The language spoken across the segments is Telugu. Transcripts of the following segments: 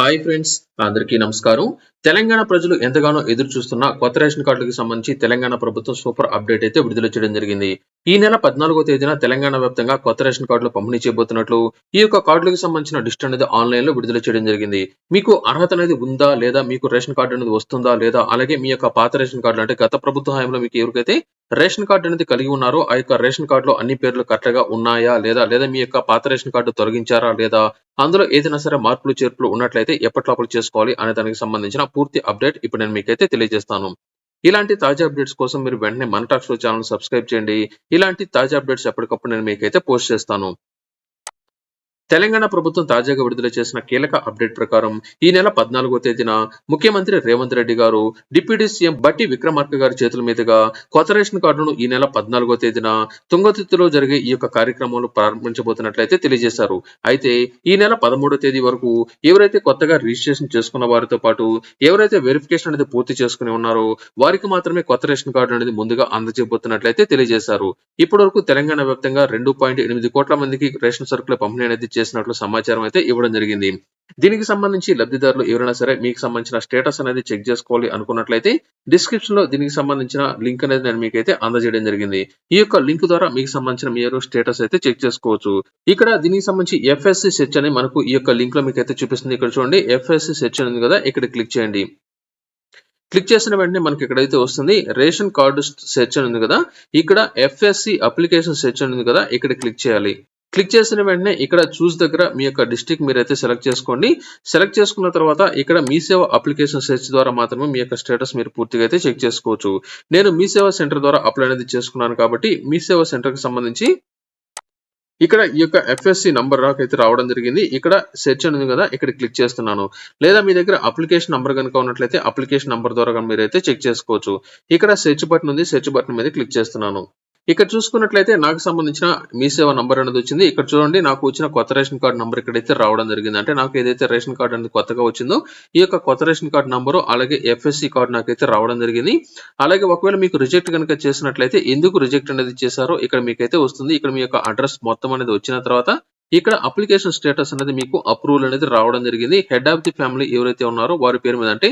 హాయ్ ఫ్రెండ్స్ అందరికీ నమస్కారం. తెలంగాణ ప్రజలు ఎంతగానో ఎదురు చూస్తున్న కొత్త రేషన్ కార్డులకు సంబంధించి తెలంగాణ ప్రభుత్వం సూపర్ అప్డేట్ అయితే విడుదల చేయడం జరిగింది. ఈ నెల పద్నాలుగో తేదీన తెలంగాణ వ్యాప్తంగా కొత్త రేషన్ కార్డులు పంపిణీ చేయబోతున్నట్లు ఈ యొక్క కార్డులకు సంబంధించిన లిస్ట్ అనేది ఆన్లైన్లో విడుదల చేయడం జరిగింది. మీకు అర్హత అనేది ఉందా లేదా మీకు రేషన్ కార్డు అనేది వస్తుందా లేదా అలాగే మీ యొక్క పాత రేషన్ కార్డులు అంటే గత ప్రభుత్వ హయాంలో మీకు ఎవరికైతే రేషన్ కార్డు అనేది కలిగి ఉన్నారో. ఆ యొక్క రేషన్ కార్డులో అన్ని పేర్లు కరెక్ట్గా ఉన్నాయా లేదా? లేదా మీ యొక్క పాత రేషన్ కార్డు తొలగించారా లేదా? అందులో ఏదైనా సరే మార్పులు చేర్పులు ఉన్నట్లయితే ఎప్పటిలోపల చేసుకోవాలి అనే దానికి సంబంధించిన పూర్తి అప్డేట్ ఇప్పుడు నేను మీకైతే తెలియజేస్తాను. ఇలాంటి తాజా అప్డేట్స్ కోసం మీరు వెంటనే మన టాక్స్ ఛానల్ సబ్స్క్రైబ్ చేయండి. ఇలాంటి తాజా అప్డేట్స్ ఎప్పటికప్పుడు నేను మీకైతే పోస్ట్ చేస్తాను. తెలంగాణ ప్రభుత్వం తాజాగా విడుదల చేసిన కీలక అప్డేట్ ప్రకారం ఈ నెల పద్నాలుగో తేదీన ముఖ్యమంత్రి రేవంత్ రెడ్డి గారు డిప్యూటీ సీఎం బట్టి విక్రమార్క గారి చేతుల మీదుగా కొత్త రేషన్ కార్డును ఈ నెల పద్నాలుగో తేదీన తుంగతుర్తిలో జరిగే ఈ యొక్క కార్యక్రమంలో ప్రారంభించబోతున్నట్లయితే తెలియజేశారు. అయితే ఈ నెల పదమూడో తేదీ వరకు ఎవరైతే కొత్తగా రిజిస్ట్రేషన్ చేసుకున్న వారితో పాటు ఎవరైతే వెరిఫికేషన్ అనేది పూర్తి చేసుకుని ఉన్నారో వారికి మాత్రమే కొత్త రేషన్ కార్డు అనేది ముందుగా అందజేయబోతున్నట్లయితే తెలియజేశారు. ఇప్పటి వరకు తెలంగాణ వ్యాప్తంగా రెండు పాయింట్ ఎనిమిది కోట్ల మందికి రేషన్ సరుకుల పంపిణీ అనేది చేసినట్లు సమాచారం అయితే ఇవ్వడం జరిగింది. దీనికి సంబంధించి లబ్ధిదారులు ఎవరైనా సరే మీకు సంబంధించిన స్టేటస్ అనేది చెక్ చేసుకోవాలి అనుకున్నట్లయితే డిస్క్రిప్షన్లో దీనికి సంబంధించిన లింక్ అనేది నేను మీకైతే అందజేయడం జరిగింది. ఈ యొక్క లింక్ ద్వారా మీకు సంబంధించిన మీరు స్టేటస్ అయితే చెక్ చేసుకోవచ్చు. ఇక్కడ దీనికి సంబంధించి ఎఫ్ఎస్సి సెర్చ్ అని మనకు ఈ యొక్క లింక్లో మీకు అయితే చూపిస్తుంది. ఇక్కడ చూడండి ఎఫ్ఎస్సి సెర్చ్ అనేది కదా ఇక్కడ క్లిక్ చేయండి. క్లిక్ చేసిన వెంటనే మనకి ఇక్కడైతే వస్తుంది రేషన్ కార్డు సెర్చ్ అని ఉంది కదా ఇక్కడ ఎఫ్ఎస్సి అప్లికేషన్ సెర్చ్ అని ఉంది కదా ఇక్కడ క్లిక్ చేయాలి. క్లిక్ చేసిన వెంటనే ఇక్కడ చూస్ దగ్గర మీ యొక్క డిస్టిక్ మీరైతే సెలెక్ట్ చేసుకోండి. సెలెక్ట్ చేసుకున్న తర్వాత ఇక్కడ మీ సేవ అప్లికేషన్ సెర్చ్ ద్వారా మాత్రమే మీ యొక్క స్టేటస్ మీరు పూర్తిగా అయితే చెక్ చేసుకోవచ్చు. నేను మీ సేవ సెంటర్ ద్వారా అప్లై అనేది చేసుకున్నాను కాబట్టి మీ సేవ సెంటర్కి సంబంధించి ఇక్కడ ఈ యొక్క ఎఫ్ఎస్సి నంబర్ అయితే రావడం జరిగింది. ఇక్కడ సెర్చ్ అనేది కదా ఇక్కడ క్లిక్ చేస్తున్నాను. లేదా మీ దగ్గర అప్లికేషన్ నంబర్ కనుక ఉన్నట్లయితే అప్లికేషన్ నంబర్ ద్వారా మీరైతే చెక్ చేసుకోవచ్చు. ఇక్కడ సెర్చ్ బటన్ ఉంది సెర్చ్ బటన్ మీద క్లిక్ చేస్తున్నాను. ఇక్కడ చూసుకున్నట్లయితే నాకు సంబంధించిన మీ సేవ నంబర్ అనేది వచ్చింది. ఇక్కడ చూడండి నాకు వచ్చిన కొత్త రేషన్ కార్డు నంబర్ ఇక్కడైతే రావడం జరిగింది. అంటే నాకు ఏదైతే రేషన్ కార్డు అనేది కొత్తగా వచ్చిందో ఈ యొక్క కొత్త రేషన్ కార్డు నంబరు అలాగే ఎఫ్ఎస్సి కార్డు నాకైతే రావడం జరిగింది. అలాగే ఒకవేళ మీకు రిజెక్ట్ కనుక చేసినట్లయితే ఎందుకు రిజెక్ట్ అనేది చేశారో ఇక్కడ మీకైతే వస్తుంది. ఇక్కడ మీ యొక్క అడ్రస్ మొత్తం అనేది వచ్చిన తర్వాత ఇక్కడ అప్లికేషన్ స్టేటస్ అనేది మీకు అప్రూవల్ అనేది రావడం జరిగింది. హెడ్ ఆఫ్ ది ఫ్యామిలీ ఎవరైతే ఉన్నారో వారి పేరు మీద అంటే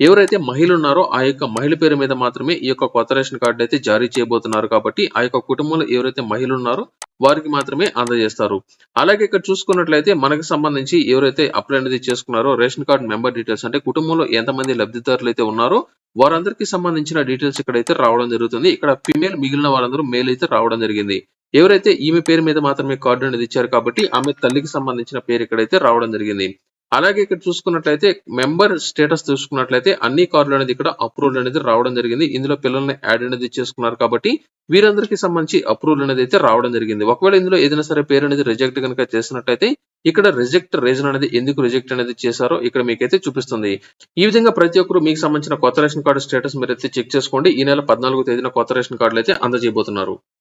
ఎవరైతే మహిళలు ఉన్నారో ఆ యొక్క మహిళ పేరు మీద మాత్రమే ఈ యొక్క కొత్త రేషన్ కార్డు అయితే జారీ చేయబోతున్నారు కాబట్టి ఆ యొక్క కుటుంబంలో ఎవరైతే మహిళలు ఉన్నారో వారికి మాత్రమే అందజేస్తారు. అలాగే ఇక్కడ చూసుకున్నట్లయితే మనకు సంబంధించి ఎవరైతే అప్లై అనేది చేసుకున్నారో రేషన్ కార్డు మెంబర్ డీటెయిల్స్ అంటే కుటుంబంలో ఎంతమంది లబ్ధిదారులు అయితే ఉన్నారో వారందరికీ సంబంధించిన డీటెయిల్స్ ఇక్కడైతే రావడం జరుగుతుంది. ఇక్కడ ఫిమేల్ మిగిలిన వారందరూ మేల్ అయితే రావడం జరిగింది. ఎవరైతే ఈమె పేరు మీద మాత్రమే కార్డు అనేది ఇచ్చారు కాబట్టి ఆమె తల్లికి సంబంధించిన పేరు ఇక్కడైతే రావడం జరిగింది. అలాగే ఇక్కడ చూసుకున్నట్లయితే మెంబర్ స్టేటస్ చూసుకున్నట్లయితే అన్ని కార్లు అనేది ఇక్కడ అప్రూవల్ అనేది రావడం జరిగింది. ఇందులో పిల్లల్ని యాడ్ అనేది చేసుకున్నారు కాబట్టి వీరందరికీ సంబంధించి అప్రూవల్ అనేది అయితే రావడం జరిగింది. ఒకవేళ ఇందులో ఏదైనా సరే పేరు అనేది రిజెక్ట్ కనుక చేసినట్లయితే ఇక్కడ రిజెక్ట్ రీజన్ అనేది ఎందుకు రిజెక్ట్ అనేది చేశారో ఇక్కడ మీకైతే చూపిస్తుంది. ఈ విధంగా ప్రతి ఒక్కరు మీకు సంబంధించిన కొత్త రేషన్ కార్డు స్టేటస్ మీరు అయితే చెక్ చేసుకోండి. ఈ నెల పద్నాలుగో తేదీన కొత్త రేషన్ కార్డులు అయితే అందజేయబోతున్నారు.